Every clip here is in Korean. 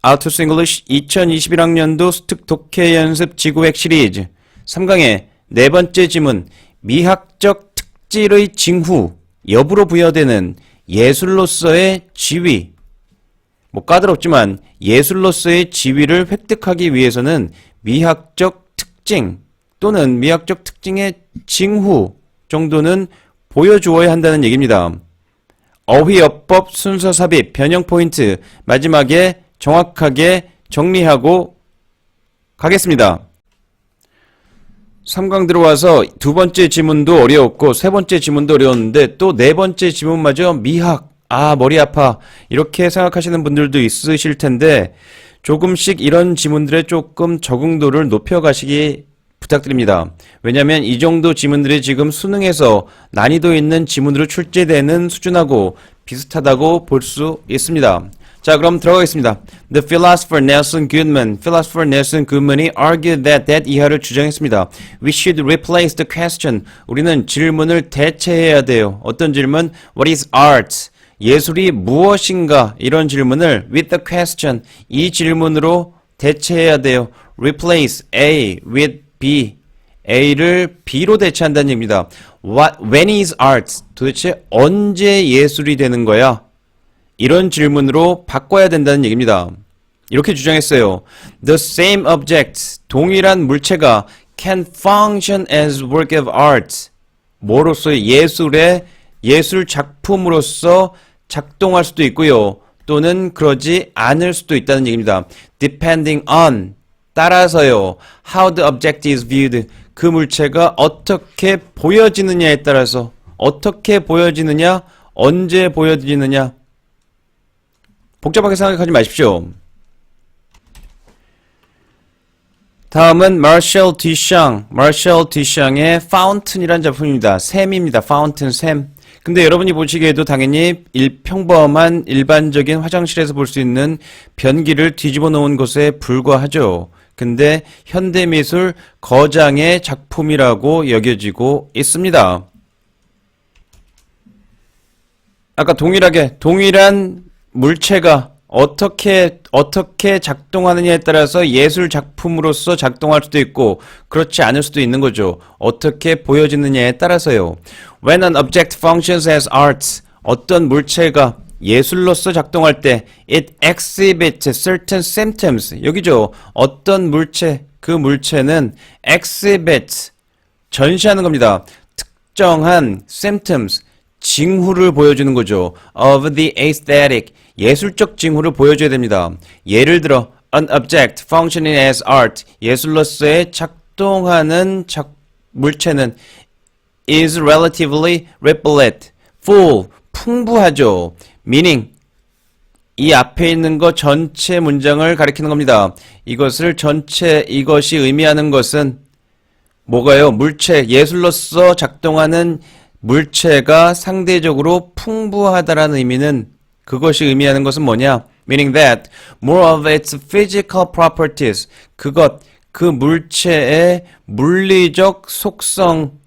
아우토스 잉글리시 2021학년도 스특 독해 연습 지구획 시리즈 3강의 네 번째 지문 미학적 특질의 징후 여부로 부여되는 예술로서의 지위 뭐 까다롭지만 예술로서의 지위를 획득하기 위해서는 미학적 특징 또는 미학적 특징의 징후 정도는 보여주어야 한다는 얘기입니다. 어휘 어법 순서 삽입 변형 포인트 마지막에 정확하게 정리하고 가겠습니다. 3강 들어와서 두 번째 지문도 어려웠고 세 번째 지문도 어려웠는데 또 네 번째 지문마저 미학 아 머리 아파 이렇게 생각하시는 분들도 있으실 텐데 조금씩 이런 지문들의 조금 적응도를 높여가시기 부탁드립니다. 왜냐하면 이 정도 지문들이 지금 수능에서 난이도 있는 지문으로 출제되는 수준하고 비슷하다고 볼 수 있습니다. 자, 그럼 들어가겠습니다. The philosopher Nelson Goodman, philosopher Nelson Goodman이 argued that that 이하를 주장했습니다. We should replace the question. 우리는 질문을 대체해야 돼요. 어떤 질문? What is art? 예술이 무엇인가? 이런 질문을 with the question. 이 질문으로 대체해야 돼요. Replace A with B. A를 B로 대체한다는 얘기입니다. What, when is art? 도대체 언제 예술이 되는 거야? 이런 질문으로 바꿔야 된다는 얘기입니다. 이렇게 주장했어요. The same object, 동일한 물체가 can function as work of art. 뭐로서 예술의 예술 작품으로서 작동할 수도 있고요. 또는 그러지 않을 수도 있다는 얘기입니다. Depending on 따라서요. How the object is viewed. 그 물체가 어떻게 보여지느냐에 따라서 어떻게 보여지느냐, 언제 보여지느냐. 복잡하게 생각하지 마십시오. 다음은 마셜 디샹, 마셜 디샹의 Fountain이라는 작품입니다. 샘입니다. Fountain, 샘. 근데 여러분이 보시기에도 당연히 일, 평범한 일반적인 화장실에서 볼 수 있는 변기를 뒤집어 놓은 것에 불과하죠. 근데 현대미술 거장의 작품이라고 여겨지고 있습니다. 아까 동일하게 동일한 물체가 어떻게 어떻게 작동하느냐에 따라서 예술 작품으로서 작동할 수도 있고 그렇지 않을 수도 있는 거죠. 어떻게 보여지느냐에 따라서요. When an object functions as art, 어떤 물체가 예술로서 작동할 때 it exhibits certain symptoms. 여기죠. 어떤 물체, 그 물체는 exhibit 전시하는 겁니다. 특정한 symptoms 징후를 보여주는 거죠. of the aesthetic 예술적 징후를 보여줘야 됩니다. 예를 들어 an object functioning as art 예술로서의 작동하는 작 물체는 is relatively repellent full 풍부하죠. meaning 이 앞에 있는 거 전체 문장을 가리키는 겁니다. 이것을 전체 이것이 의미하는 것은 뭐가요? 물체 예술로서 작동하는 물체가 상대적으로 풍부하다라는 의미는 그것이 의미하는 것은 뭐냐? meaning that more of its physical properties 그것 그 물체의 물리적 속성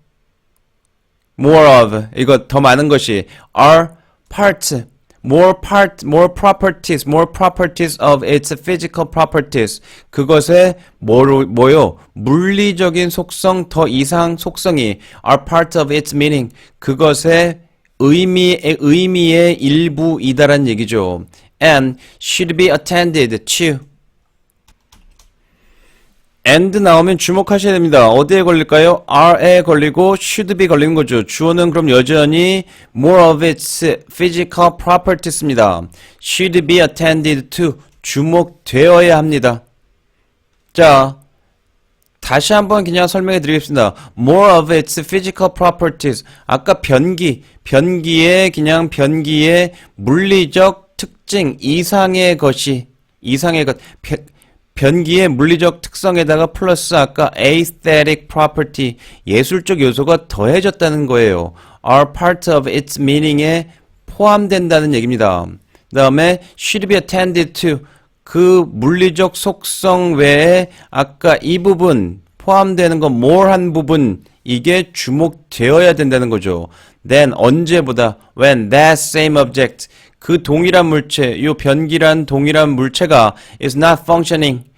more of 이거 더 많은 것이 are part more part more properties more properties of its physical properties 그것의 뭐로 뭐요 물리적인 속성 더 이상 속성이 are part of its meaning 그것의 의미의 의미의 일부이다란 얘기죠 and should be attended to and 나오면 주목하셔야 됩니다. 어디에 걸릴까요? are에 걸리고 should be 걸리는 거죠. 주어는 그럼 여전히 more of its physical properties입니다. should be attended to 주목되어야 합니다. 자, 다시 한번 그냥 설명해 드리겠습니다. more of its physical properties. 아까 변기, 변기의 그냥 변기의 물리적 특징 이상의 것이 이상의 것 변, 변기의 물리적 특성에다가 플러스 아까 aesthetic property 예술적 요소가 더해졌다는 거예요. are part of its meaning에 포함된다는 얘기입니다. 그 다음에 should be attended to 그 물리적 속성 외에 아까 이 부분 포함되는 거 more 한 부분 이게 주목되어야 된다는 거죠. then 언제보다 when that same object 그 동일한 물체, 요 변기란 동일한 물체가 is not functioning.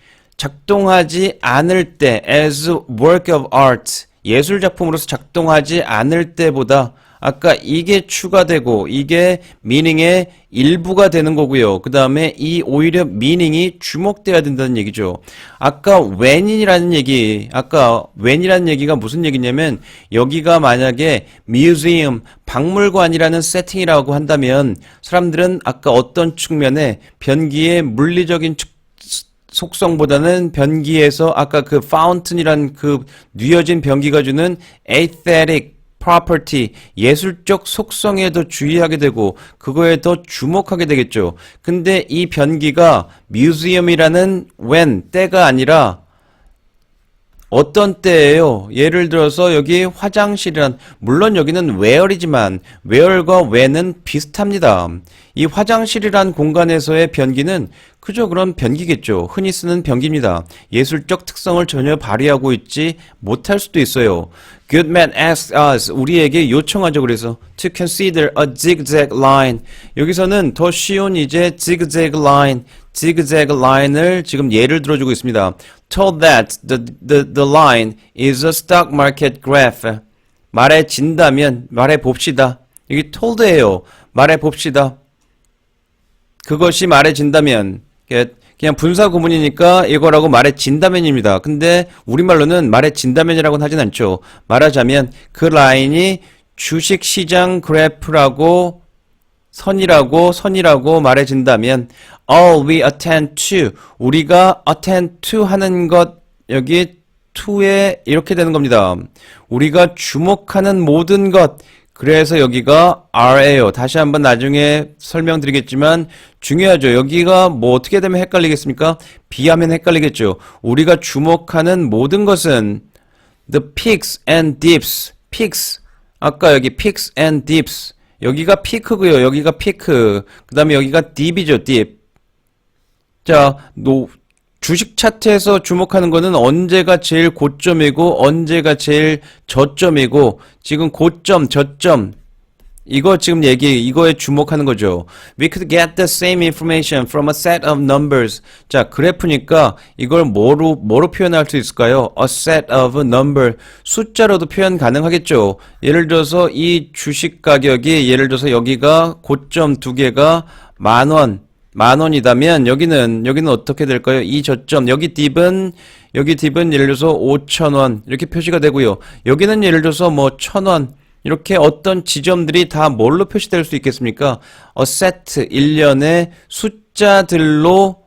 작동하지 않을 때 as work of art. 예술 작품으로서 작동하지 않을 때보다 아까 이게 추가되고 이게 미닝의 일부가 되는 거고요. 그 다음에 이 오히려 미닝이 주목돼야 된다는 얘기죠. 아까 when이라는 얘기, 아까 when이라는 얘기가 무슨 얘기냐면 여기가 만약에 museum, 박물관이라는 세팅이라고 한다면 사람들은 아까 어떤 측면에 변기의 물리적인 측 속성보다는 변기에서 아까 그 fountain이란 그 뉘어진 변기가 주는 aesthetic property 예술적 속성에 더 주의하게 되고 그거에 더 주목하게 되겠죠. 근데 이 변기가 museum이라는 when 때가 아니라 어떤 때예요? 예를 들어서 여기 화장실이란 물론 여기는 where이지만 where과 when은 비슷합니다. 이 화장실이란 공간에서의 변기는 그저 그런 변기겠죠. 흔히 쓰는 변기입니다. 예술적 특성을 전혀 발휘하고 있지 못할 수도 있어요. Goodman asks us 우리에게 요청하죠. 그래서 to consider a zigzag line. 여기서는 더 쉬운 이제 zigzag line, zigzag line을 지금 예를 들어주고 있습니다. Told that the the the line is a stock market graph. 말해 진다면 말해 봅시다. 여기 told예요. 말해 봅시다. 그것이 말해진다면 그- 그냥 분사 구문이니까 이거라고 말해진다면입니다. 근데 우리말로는 말해진다면이라고는 하진 않죠. 말하자면 그 라인이 주식시장 그래프라고 선이라고 선이라고 말해진다면 all we attend to 우리가 attend to 하는 것 여기 to에 이렇게 되는 겁니다. 우리가 주목하는 모든 것 그래서 여기가 R예요. 다시 한번 나중에 설명드리겠지만 중요하죠. 여기가 뭐 어떻게 되면 헷갈리겠습니까? B하면 헷갈리겠죠. 우리가 주목하는 모든 것은 the peaks and dips. peaks. 아까 여기 peaks and dips. 여기가 피크고요. 여기가 피크. 그 다음에 여기가 dip이죠. dip. 자, 노, 주식 차트에서 주목하는 거는 언제가 제일 고점이고 언제가 제일 저점이고 지금 고점, 저점 이거 지금 얘기 이거에 주목하는 거죠. We could get the same information from a set of numbers. 자, 그래프니까 이걸 뭐로 뭐로 표현할 수 있을까요? A set of number. 숫자로도 표현 가능하겠죠. 예를 들어서 이 주식 가격이 예를 들어서 여기가 고점 두 개가 만 원. 만 원이다면 여기는 여기는 어떻게 될까요? 이 저점 여기 딥은 여기 딥은 예를 들어서 5천 원 이렇게 표시가 되고요. 여기는 예를 들어서 뭐 천 원 이렇게 어떤 지점들이 다 뭘로 표시될 수 있겠습니까? a set 일련의 숫자들로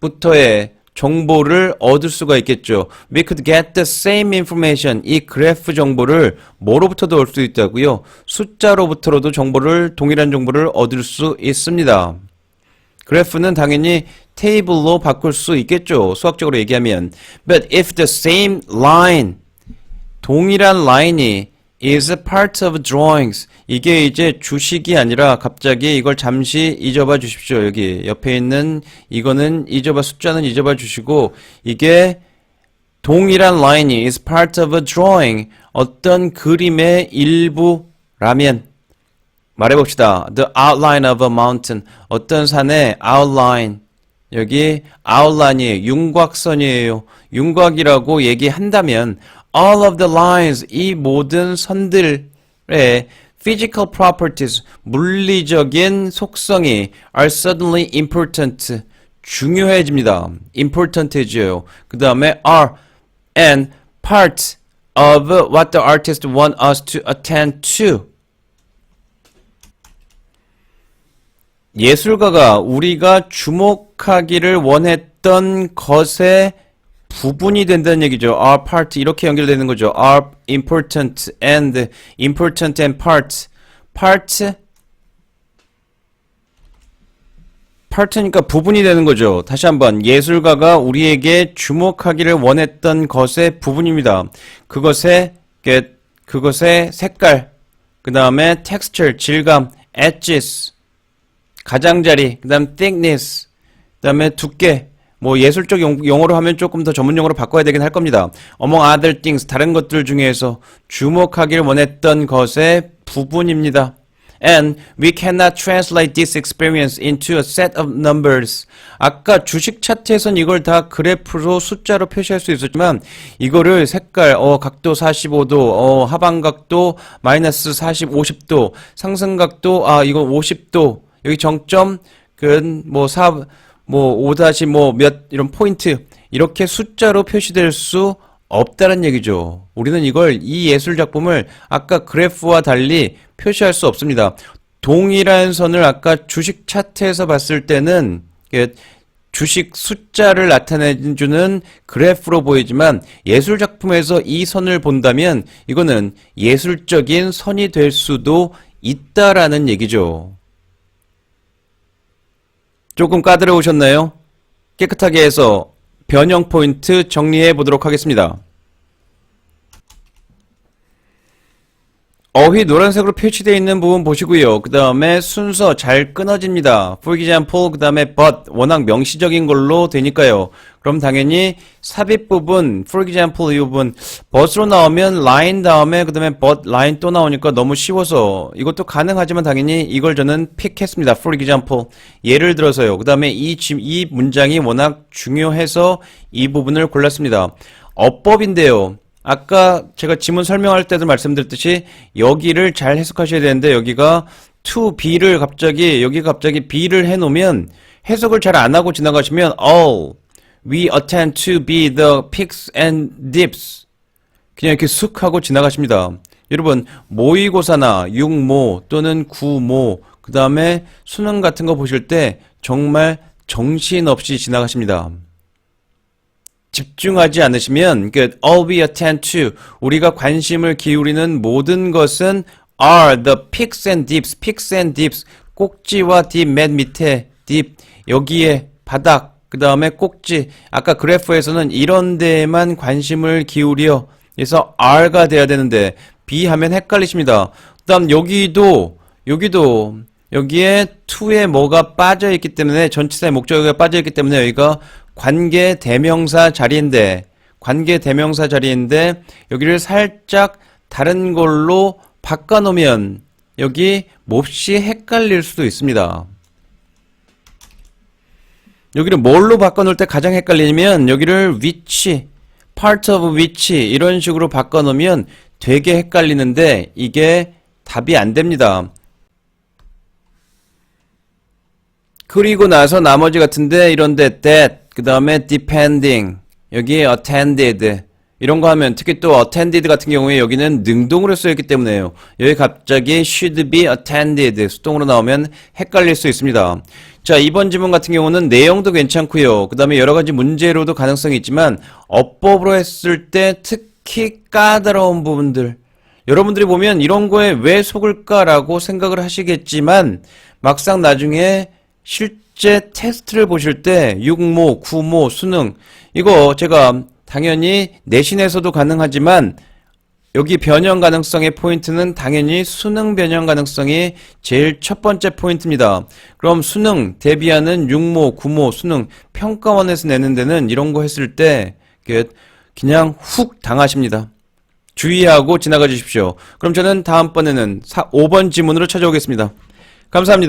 부터의 정보를 얻을 수가 있겠죠. We could get the same information. 이 그래프 정보를 뭐로부터도 얻을 수 있다고요? 숫자로부터로도 정보를 동일한 정보를 얻을 수 있습니다. 그래프는 당연히 테이블로 바꿀 수 있겠죠. 수학적으로 얘기하면. But if the same line, 동일한 라인이 is a part of drawings. 이게 이제 주식이 아니라 갑자기 이걸 잠시 잊어봐 주십시오. 여기 옆에 있는 이거는 잊어봐 숫자는 잊어봐 주시고 이게 동일한 라인이 is part of a drawing. 어떤 그림의 일부라면 말해봅시다. The outline of a mountain. 어떤 산의 outline. 여기 outline이에요. 윤곽선이에요. 윤곽이라고 얘기한다면 all of the lines 이 모든 선들의 physical properties 물리적인 속성이 are suddenly important 중요해집니다. important해져요. 그 다음에 are and part of what the artist want us to attend to 예술가가 우리가 주목하기를 원했던 것의 부분이 된다는 얘기죠. are part 이렇게 연결되는 거죠. are important and important and part. part part니까 부분이 되는 거죠. 다시 한번 예술가가 우리에게 주목하기를 원했던 것의 부분입니다. 그것의 게- 그것의 색깔, 그 다음에 texture 질감, edges 가장자리, 그 다음 thickness, 그 다음에 두께, 뭐 예술적 용, 용어로 하면 조금 더 전문 용어로 바꿔야 되긴 할 겁니다. among other things, 다른 것들 중에서 주목하길 원했던 것의 부분입니다. And we cannot translate this experience into a set of numbers. 아까 주식 차트에선 이걸 다 그래프로 숫자로 표시할 수 있었지만 이거를 색깔 어 각도 45도 어 하방각도 마이너스 40 50도 상승각도 아 이거 50도 여기 정점 근 뭐 4 뭐5 다시 뭐몇 이런 포인트 이렇게 숫자로 표시될 수 없다는 얘기죠. 우리는 이걸 이 예술 작품을 아까 그래프와 달리 표시할 수 없습니다. 동일한 선을 아까 주식 차트에서 봤을 때는 이게 주식 숫자를 나타내주는 그래프로 보이지만 예술 작품에서 이 선을 본다면 이거는 예술적인 선이 될 수도 있다라는 얘기죠. 조금 까다로우셨나요? 깨끗하게 해서 변형 포인트 정리해 보도록 하겠습니다. 어휘 노란색으로 표시되어 있는 부분 보시고요. 그 다음에 순서 잘 끊어집니다. For example, 그 다음에 but 워낙 명시적인 걸로 되니까요. 그럼 당연히 삽입 부분, for example 이 부분 but으로 나오면 line 다음에 그 다음에 but line 또 나오니까 너무 쉬워서 이것도 가능하지만 당연히 이걸 저는 픽했습니다. For example 예를 들어서요. 그 다음에 이, 지- 이 문장이 워낙 중요해서 이 부분을 골랐습니다. 어법인데요. 아까 제가 지문 설명할 때도 말씀드렸듯이 여기를 잘 해석하셔야 되는데 여기가 to be를 갑자기 여기 갑자기 be를 해놓으면 해석을 잘 안 하고 지나가시면 all we attend to be the peaks and dips 그냥 이렇게 쑥 하고 지나가십니다. 여러분 모의고사나 육모 또는 구모 그 다음에 수능 같은 거 보실 때 정말 정신없이 지나가십니다. 집중하지 않으시면 그 all we attend to. 우리가 관심을 기울이는 모든 것은 are the peaks and dips, peaks and dips. 꼭지와 딥 맨 밑에 딥 여기에 바닥 그 다음에 꼭지. 아까 그래프에서는 이런 데에만 관심을 기울여. 그래서 R가 돼야 되는데 B 하면 헷갈리십니다. 그 다음 여기도 여기도. 여기에 to에 뭐가 빠져 있기 때문에 전치사의 목적어가 빠져 있기 때문에 여기가 관계 대명사 자리인데 관계 대명사 자리인데 여기를 살짝 다른 걸로 바꿔 놓으면 여기 몹시 헷갈릴 수도 있습니다. 여기를 뭘로 바꿔 놓을 때 가장 헷갈리냐면 여기를 which, part of which 이런 식으로 바꿔 놓으면 되게 헷갈리는데 이게 답이 안 됩니다. 그리고 나서 나머지 같은데 이런데 that 그 다음에 depending 여기에 attended 이런 거 하면 특히 또 attended 같은 경우에 여기는 능동으로 쓰였기 때문에요. 여기 갑자기 should be attended 수동으로 나오면 헷갈릴 수 있습니다. 자 이번 지문 같은 경우는 내용도 괜찮고요. 그 다음에 여러 가지 문제로도 가능성이 있지만 어법으로 했을 때 특히 까다로운 부분들 여러분들이 보면 이런 거에 왜 속을까라고 생각을 하시겠지만 막상 나중에 실 제 테스트를 보실 때 육모, 구모, 수능 이거 제가 당연히 내신에서도 가능하지만 여기 변형 가능성의 포인트는 당연히 수능 변형 가능성이 제일 첫 번째 포인트입니다. 그럼 수능 대비하는 육모, 구모, 수능 평가원에서 내는 데는 이런 거 했을 때그 그냥 훅 당하십니다. 주의하고 지나가 주십시오. 그럼 저는 다음번에는 5번 지문으로 찾아오겠습니다. 감사합니다.